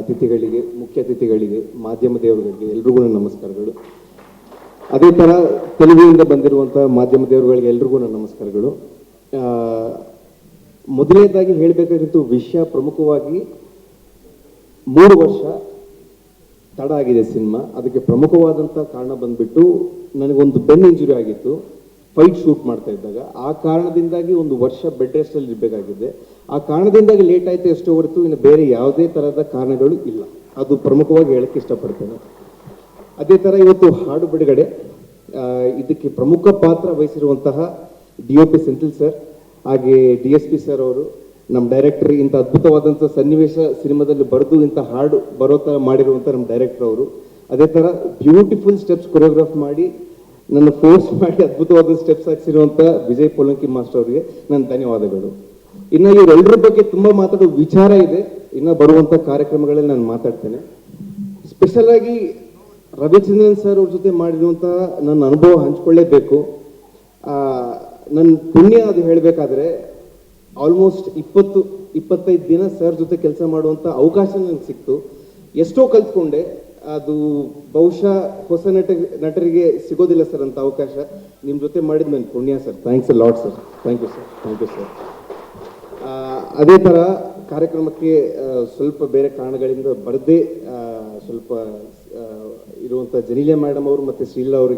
ಅತಿಥಿಗಳಿಗೆ, ಮುಖ್ಯ ಅತಿಥಿಗಳಿಗೆ, ಮಾಧ್ಯಮ ದೇವರುಗಳಿಗೆ ಎಲ್ರಿಗೂ ನಮಸ್ಕಾರಗಳು. ಅದೇ ಥರ ತೆಲುಗಿನಿಂದ ಬಂದಿರುವಂಥ ಮಾಧ್ಯಮ ದೇವರುಗಳಿಗೆ ಎಲ್ರಿಗೂ ನನ್ನ ನಮಸ್ಕಾರಗಳು. ಮೊದಲನೇದಾಗಿ ಹೇಳಬೇಕಾಗಿತ್ತು ವಿಷಯ ಪ್ರಮುಖವಾಗಿ ಮೂರು ವರ್ಷ ತಡ ಆಗಿದೆ ಸಿನಿಮಾ. ಅದಕ್ಕೆ ಪ್ರಮುಖವಾದಂಥ ಕಾರಣ ಬಂದ್ಬಿಟ್ಟು ನನಗೊಂದು ಬೆನ್ ಇಂಜುರಿ ಆಗಿತ್ತು. ಫೈಟ್ ಶೂಟ್ ಮಾಡ್ತಾ ಇದ್ದಾಗ, ಆ ಕಾರಣದಿಂದಾಗಿ ಒಂದು ವರ್ಷ ಬೆಡ್ ರೆಸ್ಟಲ್ಲಿ ಇರಬೇಕಾಗಿದೆ. ಆ ಕಾರಣದಿಂದಾಗಿ ಲೇಟ್ ಆಯಿತು ಎಷ್ಟೋ ಹೊರತು ಇನ್ನು ಬೇರೆ ಯಾವುದೇ ಥರದ ಕಾರಣಗಳು ಇಲ್ಲ. ಅದು ಪ್ರಮುಖವಾಗಿ ಹೇಳಕ್ಕೆ ಇಷ್ಟಪಡ್ತೇನೆ. ಅದೇ ಥರ ಇವತ್ತು ಹಾಡು ಬಿಡುಗಡೆ ಇದಕ್ಕೆ ಪ್ರಮುಖ ಪಾತ್ರ ವಹಿಸಿರುವಂತಹ D O P Senthil sir ಹಾಗೆ ಡಿ ಎಸ್ ಪಿ ಸರ್ ಅವರು, ನಮ್ಮ ಡೈರೆಕ್ಟರ್ ಇಂಥ ಅದ್ಭುತವಾದಂಥ ಸನ್ನಿವೇಶ ಸಿನಿಮಾದಲ್ಲಿ ಬರೆದು ಇಂಥ ಹಾಡು ಬರೋ ಥರ ಮಾಡಿರುವಂಥ ನಮ್ಮ ಡೈರೆಕ್ಟರ್ ಅವರು. ಅದೇ ಥರ ಬ್ಯೂಟಿಫುಲ್ ಸ್ಟೆಪ್ಸ್ ಕೊರಿಯೋಗ್ರಾಫ್ ಮಾಡಿ ನನ್ನ ಫೋರ್ಸ್ ಮಾಡಿ ಅದ್ಭುತವಾದ ಸ್ಟೆಪ್ಸ್ ಹಾಕ್ಸಿರುವಂಥ ವಿಜಯ್ ಪೋಲಂಕಿ ಮಾಸ್ಟರ್ ಅವರಿಗೆ ನನ್ನ ಧನ್ಯವಾದಗಳು. ಇನ್ನು ಇವರೆಲ್ಲರ ಬಗ್ಗೆ ತುಂಬ ಮಾತಾಡೋ ವಿಚಾರ ಇದೆ. ಇನ್ನು ಬರುವಂಥ ಕಾರ್ಯಕ್ರಮಗಳಲ್ಲಿ ನಾನು ಮಾತಾಡ್ತೇನೆ. ಸ್ಪೆಷಲ್ ಆಗಿ ರವಿಚಂದ್ರನ್ ಸರ್ ಅವ್ರ ಜೊತೆ ಮಾಡಿರುವಂತಹ ನನ್ನ ಅನುಭವ ಹಂಚ್ಕೊಳ್ಳೇಬೇಕು. ಆ, ನನ್ನ ಪುಣ್ಯ ಅದು ಹೇಳಬೇಕಾದ್ರೆ ಆಲ್ಮೋಸ್ಟ್ ಇಪ್ಪತ್ತು ಇಪ್ಪತ್ತೈದು ದಿನ ಸರ್ ಜೊತೆ ಕೆಲಸ ಮಾಡುವಂಥ ಅವಕಾಶ ನನಗೆ ಸಿಕ್ತು. ಎಷ್ಟೋ ಕಲ್ತ್ಕೊಂಡೆ. ಅದು ಬಹುಶಃ ಹೊಸ ನಟ ನಟರಿಗೆ ಸಿಗೋದಿಲ್ಲ ಸರ್ ಅಂತ ಅವಕಾಶ. ನಿಮ್ಮ ಜೊತೆ ಮಾಡಿದ ನನ್ನ ಪುಣ್ಯ sir. Thanks a lot sir thank you sir thank you sir ಅದೇ ಥರ ಕಾರ್ಯಕ್ರಮಕ್ಕೆ ಸ್ವಲ್ಪ ಬೇರೆ ಕಾರಣಗಳಿಂದ ಬರದೇ ಸ್ವಲ್ಪ ಇರುವಂಥ ಜಲೀಲೆ ಮೇಡಮ್ ಅವರು ಮತ್ತು ಶ್ರೀಲ